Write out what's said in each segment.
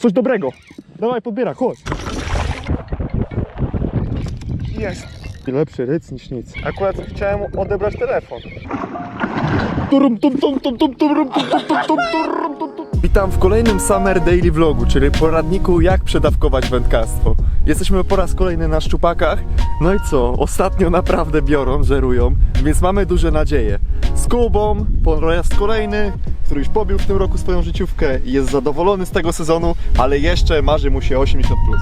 Coś dobrego. Dawaj, podbiera, chodź. Jest. Lepszy ryc niż nic. Akurat chciałem odebrać telefon. Turum, tum, tum, tum, tum, turum, tum, tum, tum, tum, turum, tum, tum. Witam w kolejnym Summer Daily Vlogu, czyli poradniku jak przedawkować wędkarstwo. Jesteśmy po raz kolejny na szczupakach. No i co? Ostatnio naprawdę biorą, żerują, więc mamy duże nadzieje. Z Kubą po raz kolejny, który już pobił w tym roku swoją życiówkę i jest zadowolony z tego sezonu, ale jeszcze marzy mu się 80+. Plus.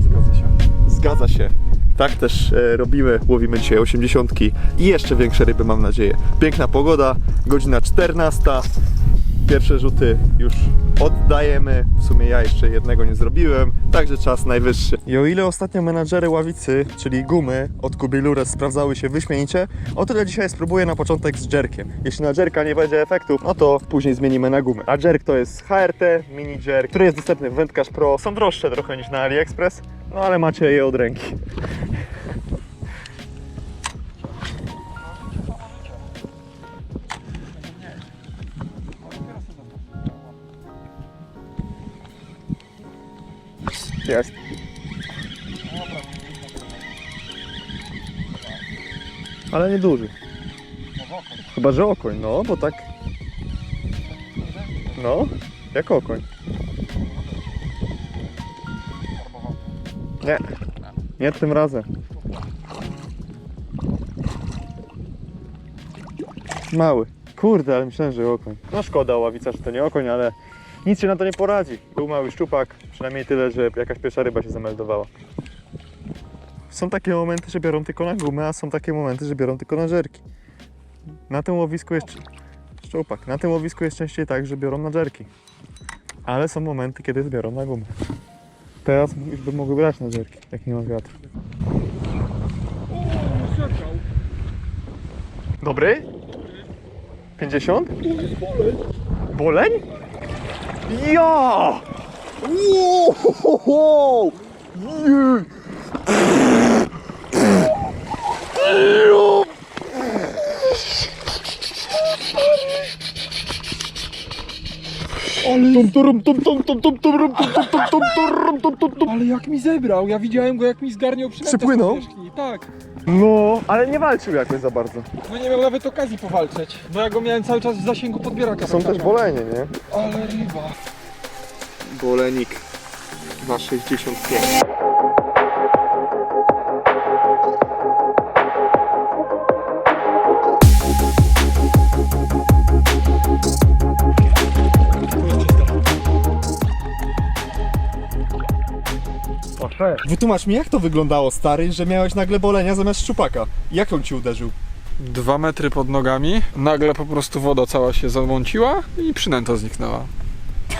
Zgadza się. Zgadza się. Tak też e, robimy, łowimy dzisiaj 80 i jeszcze większe ryby mam nadzieję. Piękna pogoda, godzina 14. Pierwsze rzuty już oddajemy. W sumie ja jeszcze jednego nie zrobiłem, także czas najwyższy. I o ile ostatnio menadżery ławicy, czyli gumy od Kuby Lures sprawdzały się wyśmienicie, o tyle dzisiaj spróbuję na początek z jerkiem. Jeśli na jerka nie będzie efektów, no to później zmienimy na gumę. A jerk to jest HRT Mini Jerk, który jest dostępny w Wędkarz Pro. Są droższe trochę niż na AliExpress, no ale macie je od ręki. Jest. Ale nie duży. Chyba, że okoń, no, bo tak... No, jak okoń. Nie, nie tym razem. Mały. Kurde, ale myślałem, że okoń. No szkoda ławica, że to nie okoń, ale nic się na to nie poradzi. Był mały szczupak, przynajmniej tyle, że jakaś pierwsza ryba się zameldowała. Są takie momenty, że biorą tylko na gumę, a są takie momenty, że biorą tylko na żerki. Na tym łowisku jest... Szczupak. Na tym łowisku jest częściej tak, że biorą na żerki. Ale są momenty, kiedy zbiorą na gumę. Teraz już by mogły brać na żerki, jak nie ma wiatru. Dobry? 50? Boleń? Ja! Wow! Nie! Ale, jak mi zebrał, ja widziałem go jak mi zgarniał przynętę z powierzchni. Tak, No, ale nie walczył jakoś za bardzo. no nie miał nawet okazji powalczyć, bo ja go miałem cały czas w zasięgu podbieraka. Są też bolenie, nie? Ale ryba. Bolenik na 65. Wytłumacz mi, jak to wyglądało, stary, że miałeś nagle bolenia zamiast szczupaka? Jak on ci uderzył? Dwa metry pod nogami, nagle po prostu woda cała się zamąciła i przynęta zniknęła.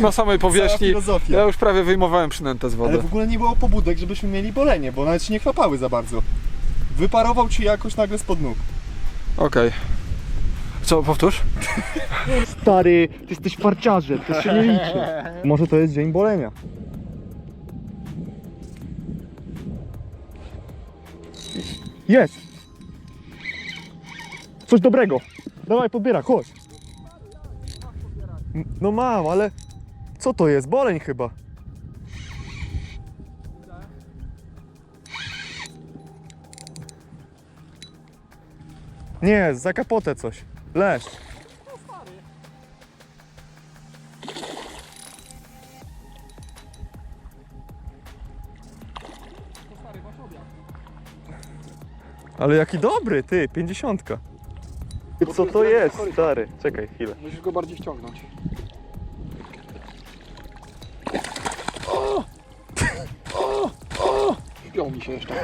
Na samej powierzchni. filozofia. Ja już prawie wyjmowałem przynętę z Ale wody. w ogóle nie było pobudek, żebyśmy mieli bolenie, bo nawet się nie chlapały za bardzo. Wyparował ci jakoś nagle spod nóg. Okej. Co, powtórz? Stary, ty jesteś farciarzem, to się nie liczy. Może to jest dzień bolenia. Jest! Coś dobrego. Dawaj, podbiera, chodź. No mam, ale co to jest? Boleń chyba. Nie, za kapotę coś. Leszcz. Ale jaki dobry, ty, pięćdziesiątka. Co to jest, stary? Czekaj chwilę. Musisz go bardziej ściągnąć. Wpiął mi się jeszcze.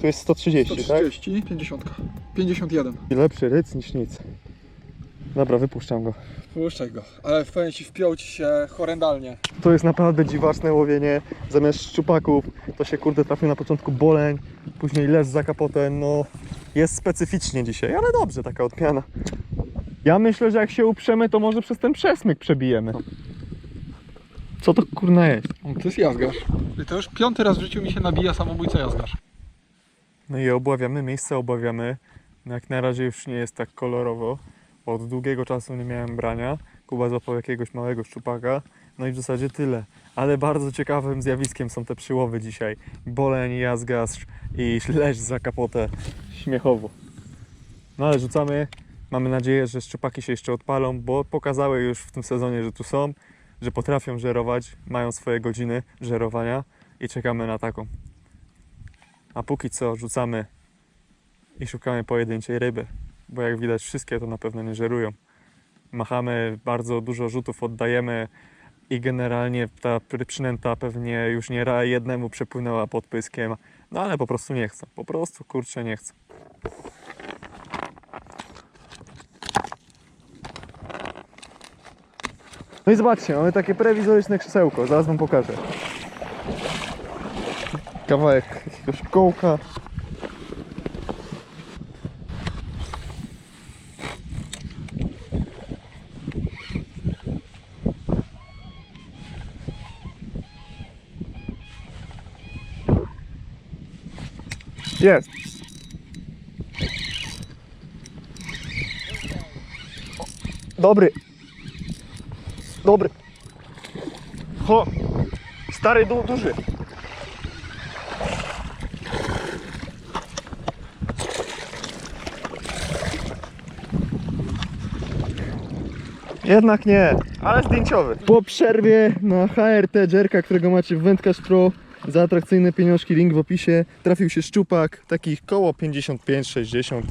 Tu jest 130, tak? 130, 50. 51. I lepszy ryc niż nic. Dobra, wypuszczam go. Puszczaj go. Ale powiem ci, wpiął ci się horrendalnie. To jest naprawdę dziwaczne łowienie. Zamiast szczupaków to się kurde trafił na początku boleń, później lesz za kapotę. No jest specyficznie dzisiaj, ale dobrze taka odmiana. Ja myślę, że jak się uprzemy, to może przez ten przesmyk przebijemy. Co to kurna jest? To jest jazgarz. I to już piąty raz w życiu mi się nabija samobójca jazgarz. No i obławiamy, miejsce obławiamy. No jak na razie już nie jest tak kolorowo. Od długiego czasu nie miałem brania. Kuba złapał jakiegoś małego szczupaka. No i w zasadzie tyle. Ale bardzo ciekawym zjawiskiem są te przyłowy dzisiaj. Boleń, jazgasz i śledź za kapotę. Śmiechowo. No ale rzucamy. Mamy nadzieję, że szczupaki się jeszcze odpalą, bo pokazały już w tym sezonie, że tu są, że potrafią żerować, mają swoje godziny żerowania i czekamy na taką. A póki co rzucamy i szukamy pojedynczej ryby, bo jak widać wszystkie to na pewno nie żerują. Machamy, bardzo dużo rzutów oddajemy i generalnie ta pr- przynęta pewnie już nie jednemu przepłynęła pod pyskiem, no ale po prostu nie chcą, po prostu kurczę nie chcą. No i zobaczcie, mamy takie prewizoryczne krzesełko, zaraz wam pokażę. Kawałek jakiegoś kołka. Jest. Dobry. Dobry. Ho! Stary, du duży. Jednak nie, ale zdjęciowy. Po przerwie na HRT Jerka, którego macie w Wędkarz Pro za atrakcyjne pieniążki, link w opisie, trafił się szczupak, takich koło 55-60.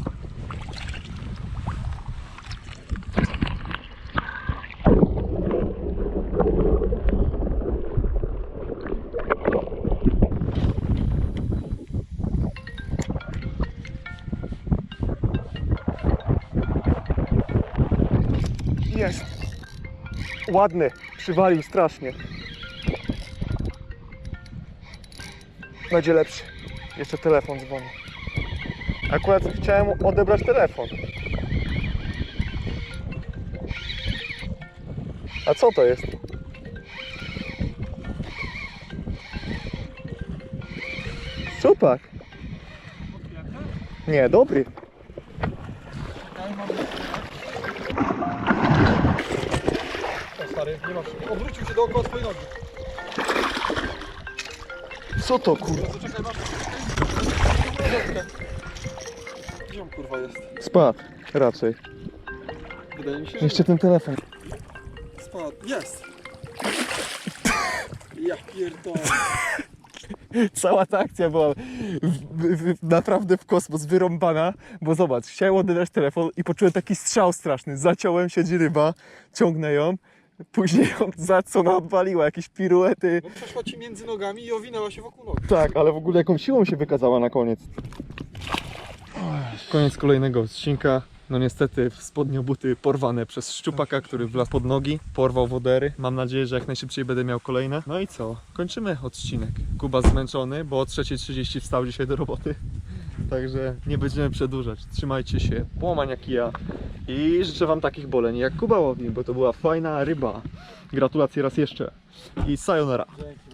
Jest. Ładny. Przywalił strasznie. Będzie lepszy. Jeszcze telefon dzwoni. Akurat chciałem odebrać telefon. A co to jest? Supak. Nie, dobry. O stary, nie masz. Obrócił się dookoła twojej nogi. Co to kurwa? Zaczekaj, masz. Gdzie on kurwa jest? Spadł. Raczej. Wydaje mi się, że Jeszcze ten telefon. spadł. Jest! Ja pierdolę. Cała ta akcja była w, w, w, naprawdę w kosmos wyrąbana, bo zobacz, chciałem odebrać telefon i poczułem taki strzał straszny. Zaciąłem siedzi ryba, ciągnę ją, później ją za co ona odwaliła, jakieś piruety. Bo przeszła ci między nogami i owinęła się wokół nogi. Tak, ale w ogóle jaką siłą się wykazała na koniec. Koniec kolejnego odcinka. No niestety spodnie buty porwane przez szczupaka, który wlazł pod nogi, porwał wodery. Mam nadzieję, że jak najszybciej będę miał kolejne. No i co? Kończymy odcinek. Kuba zmęczony, bo o 3.30 wstał dzisiaj do roboty. Także nie będziemy przedłużać. Trzymajcie się, połamania kija i życzę Wam takich boleń jak Kuba łowi, bo to była fajna ryba. Gratulacje raz jeszcze i sayonara.